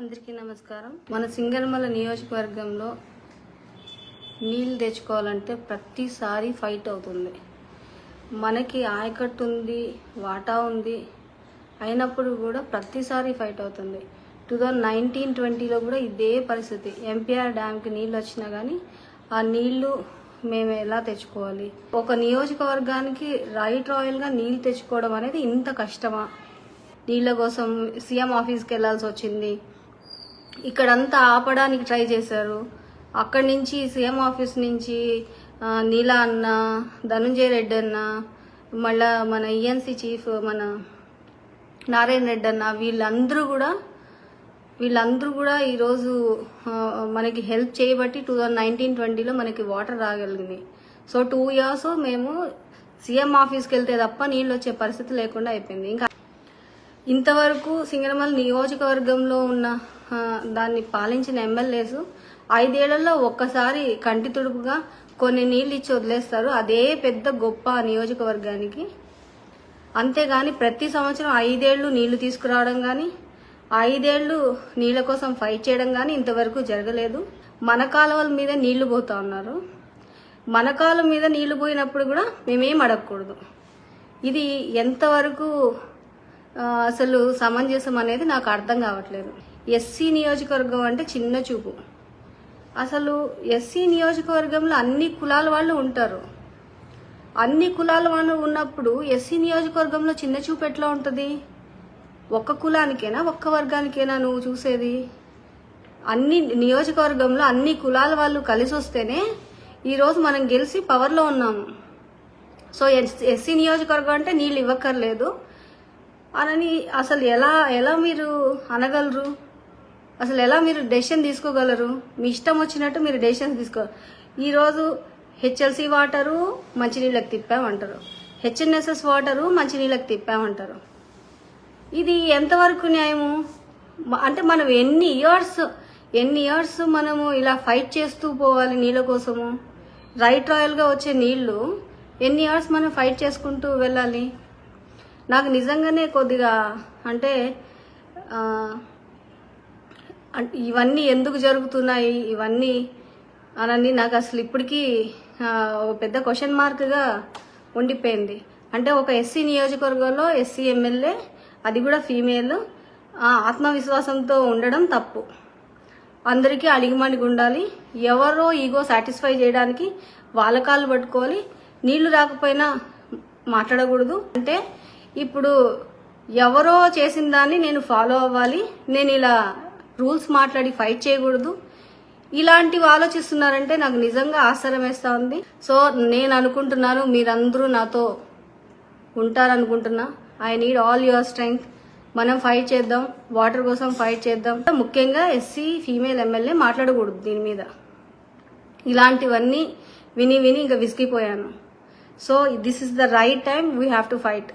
అందరికీ నమస్కారం. మన సింగనమల నియోజకవర్గంలో నీళ్ళు తెచ్చుకోవాలంటే ప్రతిసారి ఫైట్ అవుతుంది. మనకి ఆయకట్టు ఉంది వాటా ఉంది అయినప్పుడు కూడా ప్రతిసారి ఫైట్ అవుతుంది. టూ థౌజండ్ నైన్టీన్ ట్వంటీలో కూడా ఇదే పరిస్థితి. ఎంపీఆర్ డ్యామ్కి నీళ్ళు వచ్చినా కానీ ఆ నీళ్ళు మేము ఎలా తెచ్చుకోవాలి? ఒక నియోజకవర్గానికి రైట్ రాయల్గా నీళ్ళు తెచ్చుకోవడం అనేది ఇంత కష్టమా? నీళ్ళ కోసం సీఎం ఆఫీస్కి వెళ్ళాల్సి వచ్చింది. ఇక్కడంతా ఆపడానికి ట్రై చేశారు. అక్కడి నుంచి సీఎం ఆఫీస్ నుంచి నీలా అన్న ధనుంజయ రెడ్డి అన్న మళ్ళా మన ఈఎన్సీ చీఫ్ మన నారాయణ రెడ్డి అన్న వీళ్ళందరూ కూడా వీళ్ళందరూ కూడా ఈరోజు మనకి హెల్ప్ చేయబట్టి టూ థౌజండ్ నైన్టీన్ ట్వంటీలో మనకి వాటర్ రాగలిగింది. సో టూ ఇయర్స్ మేము సీఎం ఆఫీస్కి వెళ్తే తప్ప నీళ్ళు వచ్చే పరిస్థితి లేకుండా అయిపోయింది. ఇంకా ఇంతవరకు సింగరమల్ నియోజకవర్గంలో ఉన్న దాన్ని పాలించిన ఎమ్మెల్యేస్ ఐదేళ్ళలో ఒక్కసారి కంటి తుడుపుగా కొన్ని నీళ్ళు ఇచ్చి వదిలేస్తారు. అదే పెద్ద గొప్ప నియోజకవర్గానికి. అంతేగాని ప్రతి సంవత్సరం ఐదేళ్ళు నీళ్ళు తీసుకురావడం కానీ ఐదేళ్ళు నీళ్ళ కోసం ఫైట్ చేయడం కానీ ఇంతవరకు జరగలేదు. మన కాలువల మీద నీళ్ళు పోతా ఉన్నారు. మన కాలం మీద నీళ్ళు పోయినప్పుడు కూడా మేమేం అడగకూడదు. ఇది ఎంతవరకు అసలు సమంజసం అనేది నాకు అర్థం కావట్లేదు. ఎస్సీ నియోజకవర్గం అంటే చిన్న చూపు. అసలు ఎస్సీ నియోజకవర్గంలో అన్ని కులాల వాళ్ళు ఉంటారు. అన్ని కులాల వాళ్ళు ఉన్నప్పుడు ఎస్సీ నియోజకవర్గంలో చిన్న చూపు ఎట్లా ఉంటుంది? ఒక్క కులానికేనా ఒక్క వర్గానికేనా నువ్వు చూసేది? అన్ని నియోజకవర్గంలో అన్ని కులాల వాళ్ళు కలిసి వస్తేనే ఈరోజు మనం గెలిచి పవర్లో ఉన్నాము సో ఎస్- ఎస్సీ నియోజకవర్గం అంటే నీళ్ళు ఇవ్వక్కర్లేదు. అనని అసలు ఎలా ఎలా మీరు అనగలరు? అసలు ఎలా మీరు డెసిషన్ తీసుకోగలరు? మీ ఇష్టం వచ్చినట్టు మీరు డెసిషన్స్ తీసుకో. ఈరోజు హెచ్ఎల్సి వాటరు మంచినీళ్ళకి తిప్పామంటారు. హెచ్ఎన్ఎస్ఎస్ వాటరు మంచినీళ్ళకి తిప్పామంటారు. ఇది ఎంతవరకు న్యాయము? అంటే మనం ఎన్ని ఇయర్స్ ఎన్ని ఇయర్స్ మనము ఇలా ఫైట్ చేస్తూ పోవాలి నీళ్ళ కోసము? రైట్ రాయల్గా వచ్చే నీళ్ళు ఎన్ని ఇయర్స్ మనం ఫైట్ చేసుకుంటూ వెళ్ళాలి? నాకు నిజంగానే కొద్దిగా అంటే ఇవన్నీ ఎందుకు జరుగుతున్నాయి? ఇవన్నీ అనని నాకు అసలు ఇప్పటికీ ఒక పెద్ద క్వశ్చన్ మార్క్గా ఉండిపోయింది. అంటే ఒక ఎస్సీ నియోజకవర్గంలో ఎస్సీ ఎమ్మెల్యే అది కూడా ఫీమేల్ ఆ, ఆత్మవిశ్వాసంతో ఉండడం తప్పు. అందరికీ అడిగిమణిగి ఉండాలి. ఎవరో ఈగో సాటిస్ఫై చేయడానికి వాళ్ళ కాళ్ళు పట్టుకోవాలి. నీళ్ళు రాకపోయినా మాట్లాడకూడదు. అంటే ఇప్పుడు ఎవరో చేసిన దాన్ని నేను ఫాలో అవ్వాలి. నేను ఇలా రూల్స్ మాట్లాడి ఫైట్ చేయకూడదు. ఇలాంటివి ఆలోచిస్తున్నారంటే నాకు నిజంగా ఆశ్చర్యం వేస్తా ఉంది సో నేను అనుకుంటున్నాను మీరందరూ నాతో ఉంటారనుకుంటున్నా. I need all your strength మనం ఫైట్ చేద్దాం వాటర్ కోసం ఫైట్ చేద్దాం. ముఖ్యంగా ఎస్సీ ఫీమేల్ ఎమ్మెల్యే మాట్లాడకూడదు దీని మీద. ఇలాంటివన్నీ విని విని ఇంకా విసిగిపోయాను. So this is the right time we have to fight